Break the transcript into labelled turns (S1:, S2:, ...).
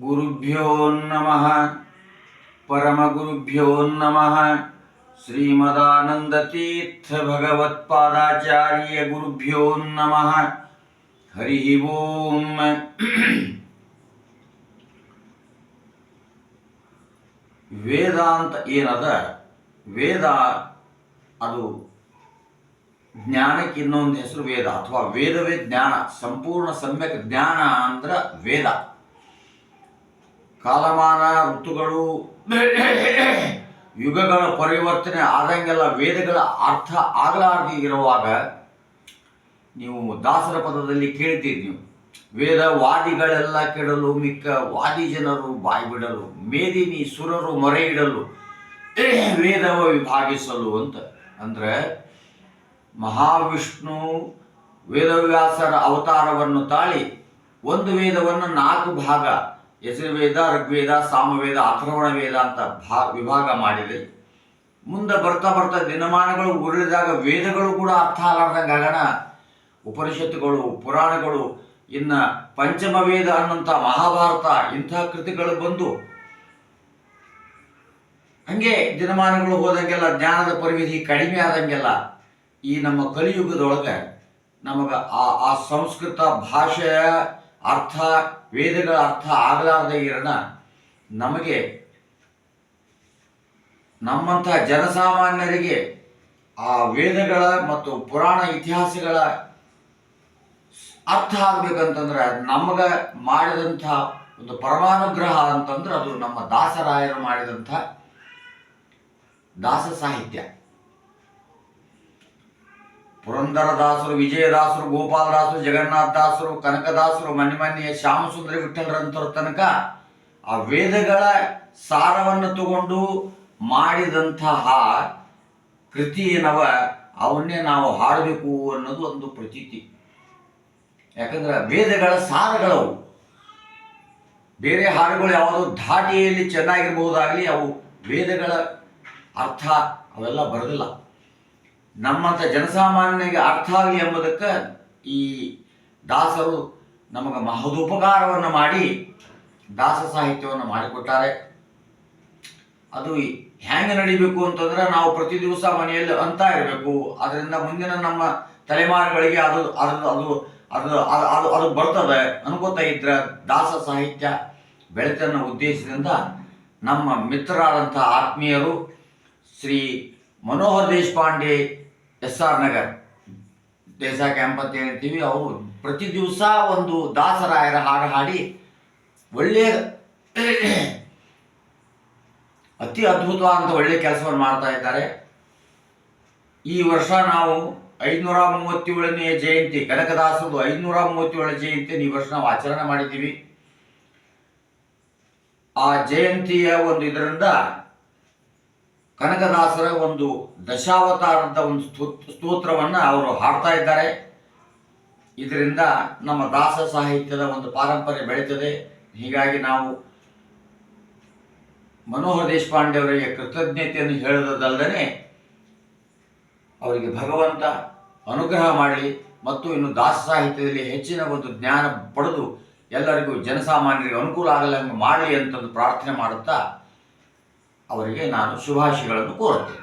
S1: ಗುರುಭ್ಯೋ ನಮಃ ಪರಮಗುರುಭ್ಯೋ ನಮಃ ಶ್ರೀಮದಾನಂದತೀರ್ಥ ಭಗವತ್ಪಾದಾಚಾರ್ಯ ಗುರುಭ್ಯೋ ನಮಃ ಹರಿ ಓಂ ವೇದಾಂತ ಏನದ ವೇದ ಅದು ಜ್ಞಾನಕ್ಕೆ ಇನ್ನೊಂದು ಹೆಸರು ವೇದ ಅಥವಾ ವೇದವೇ ಜ್ಞಾನ ಸಂಪೂರ್ಣ ಸಮ್ಯಕ್ ಜ್ಞಾನ ಅಂದ್ರೆ ವೇದ ಕಾಲಮಾನ ಋತುಗಳು, ಯುಗಗಳ ಪರಿವರ್ತನೆ ಆದಂಗೆಲ್ಲ ವೇದಗಳ ಅರ್ಥ ಆಗಲಾರದೆ ಇರುವಾಗ ನೀವು ದಾಸರ ಪದದಲ್ಲಿ ಕೇಳ್ತೀರಿ ನೀವು. ವೇದ ವಾದಿಗಳೆಲ್ಲ ಕೆಡಲು ಮಿಕ್ಕ ವಾದಿ ಜನರು ಬಾಯಿ ಬಿಡಲು ಮೇದಿನಿ ಸುರರು ಮೊರೆ ಇಡಲು, ವೇದವ ವಿಭಾಗಿಸಲು ಅಂತ. ಅಂದ್ರೆ ಮಹಾವಿಷ್ಣು ವೇದವ್ಯಾಸರ ಅವತಾರವನ್ನು ತಾಳಿ ಒಂದು ವೇದವನ್ನು ನಾಲ್ಕು ಭಾಗ ಯಜುರ್ವೇದ, ಋಗ್ವೇದ, ಸಾಮವೇದ ಅಥರ್ವಣ ವೇದ ಅಂತ ಭಾ, ವಿಭಾಗ ಮಾಡಿದೆ. ಮುಂದೆ ಬರ್ತಾ ಬರ್ತಾ ದಿನಮಾನಗಳು ಉರುಳಿದಾಗ ವೇದಗಳು ಕೂಡ ಅರ್ಥ ಆಗಲಾರ್ದಂಗೆ ಆಗೋಣ. ಉಪನಿಷತ್ತುಗಳು, ಪುರಾಣಗಳು, ಇನ್ನು ಪಂಚಮ ವೇದ ಅನ್ನಂಥ ಮಹಾಭಾರತ ಇಂಥ ಕೃತಿಗಳು ಬಂದು ಹಂಗೆ ದಿನಮಾನಗಳು ಹೋದಂಗೆಲ್ಲ ಜ್ಞಾನದ ಪರಿವಿಧಿ ಕಡಿಮೆ ಆದಂಗೆಲ್ಲ ಈ ನಮ್ಮ ಕಲಿಯುಗದೊಳಗೆ ನಮಗೆ ಆ ಆ ಸಂಸ್ಕೃತ ಭಾಷೆಯ ಅರ್ಥ, ವೇದಗಳ ಅರ್ಥ ಆಗಲಾರದೆ ಇರೋಣ. ನಮಗೆ ನಮ್ಮಂಥ ಜನಸಾಮಾನ್ಯರಿಗೆ ಆ ವೇದಗಳ ಮತ್ತು ಪುರಾಣ ಇತಿಹಾಸಗಳ ಅರ್ಥ ಆಗ್ಬೇಕಂತಂದ್ರೆ ನಮಗೆ ಮಾಡಿದಂಥ ಒಂದು ಪರಮಾನುಗ್ರಹ ಅಂತಂದ್ರೆ ಅದು ನಮ್ಮ ದಾಸರಾಯರು ಮಾಡಿದಂಥ ದಾಸ ಸಾಹಿತ್ಯ. ಪುರಂದರದಾಸರು, ವಿಜಯದಾಸರು, ಗೋಪಾಲದಾಸರು, ಜಗನ್ನಾಥದಾಸರು, ಕನಕದಾಸರು ಮನೆ ಮನೆಯ ಶ್ಯಾಮಸುಂದರಿ ವಿಠಲರಂತರ ತನಕ ಆ ವೇದಗಳ ಸಾರವನ್ನು ತಗೊಂಡು ಮಾಡಿದಂತಹ ಕೃತಿ ಏನವ ಅವನ್ನೇ ನಾವು ಹಾಡಬೇಕು ಅನ್ನೋದು ಒಂದು ಪ್ರತೀತಿ. ಯಾಕಂದ್ರೆ ವೇದಗಳ ಸಾರಗಳವು, ಬೇರೆ ಹಾಡುಗಳು ಯಾವುದೋ ಧಾಟಿಯಲ್ಲಿ ಚೆನ್ನಾಗಿರ್ಬೋದಾಗಲಿ, ಅವು ವೇದಗಳ ಅರ್ಥ ಅವೆಲ್ಲ ಬರೋದಿಲ್ಲ. ನಮ್ಮಂಥ ಜನಸಾಮಾನ್ಯನಿಗೆ ಅರ್ಥ ಆಗಲಿ ಎಂಬುದಕ್ಕೆ ಈ ದಾಸರು ನಮಗೆ ಮಹದುಪಕಾರವನ್ನು ಮಾಡಿ ದಾಸ ಸಾಹಿತ್ಯವನ್ನು ಮಾಡಿಕೊಟ್ಟಾರೆ. ಅದು ಹೆಂಗೆ ನಡಿಬೇಕು ಅಂತಂದ್ರೆ ನಾವು ಪ್ರತಿ ದಿವಸ ಮನೆಯಲ್ಲಿ ಅಂತ ಇರಬೇಕು. ಅದರಿಂದ ಮುಂದಿನ ನಮ್ಮ ತಲೆಮಾರುಗಳಿಗೆ ಅದು ಅದು ಅದು ಅದು ಅದು ಅದು ಬರ್ತದೆ ಅನ್ಕೋತಾ ಇದ್ರೆ ದಾಸ ಸಾಹಿತ್ಯ ಬೆಳೆತನ್ನ ಉದ್ದೇಶದಿಂದ ನಮ್ಮ ಮಿತ್ರರಾದಂಥ ಆತ್ಮೀಯರು ಶ್ರೀ ಮನೋಹರ್ ದೇಶಪಾಂಡೆ ಎಸ್ ಆರ್ ನಗರ್. ದೇಸ ಕ್ಯಾಂಪ್ ಅಂತ ಹೇಳ್ತೀವಿ ಅವರು ಪ್ರತಿ ದಿವಸ ಒಂದು ದಾಸರಾಯರ ಹಾಡು ಹಾಡಿ ಒಳ್ಳೆಯ ಅತಿ ಅದ್ಭುತವಾದಂಥ ಒಳ್ಳೆಯ ಕೆಲಸವನ್ನು ಮಾಡ್ತಾ ಇದ್ದಾರೆ. ಈ ವರ್ಷ ನಾವು ಐದುನೂರ ಮೂವತ್ತೇಳನೆಯ ಜಯಂತಿ, ಕನಕದಾಸರದು ಐದುನೂರ ಮೂವತ್ತೇಳನೇ ಜಯಂತಿಯನ್ನು ಈ ವರ್ಷ ನಾವು ಆಚರಣೆ ಮಾಡಿದ್ದೀವಿ. ಆ ಜಯಂತಿಯ ಒಂದು ಇದರಿಂದ ಕನಕದಾಸರ ಒಂದು ದಶಾವತಾರದ ಒಂದು ಸ್ತೋತ್ ಸ್ತೋತ್ರವನ್ನು ಅವರು ಹಾಡ್ತಾ ಇದ್ದಾರೆ. ಇದರಿಂದ ನಮ್ಮ ದಾಸ ಸಾಹಿತ್ಯದ ಒಂದು ಪಾರಂಪರೆ ಬೆಳೀತದೆ. ಹೀಗಾಗಿ ನಾವು ಮನೋಹರ್ ದೇಶಪಾಂಡೆ ಅವರಿಗೆ ಕೃತಜ್ಞತೆಯನ್ನು ಹೇಳೋದಲ್ಲದೆ ಅವರಿಗೆ ಭಗವಂತ ಅನುಗ್ರಹ ಮಾಡಲಿ ಮತ್ತು ಇನ್ನು ದಾಸ ಸಾಹಿತ್ಯದಲ್ಲಿ ಹೆಚ್ಚಿನ ಒಂದು ಜ್ಞಾನ ಪಡೆದು ಎಲ್ಲರಿಗೂ ಜನಸಾಮಾನ್ಯರಿಗೆ ಅನುಕೂಲ ಆಗಲಿ ಮಾಡಲಿ ಅಂತಂದು ಪ್ರಾರ್ಥನೆ ಮಾಡುತ್ತಾ ಅವರಿಗೆ ನಾನು ಶುಭಾಶಯಗಳನ್ನು ಕೋರುತ್ತೇನೆ.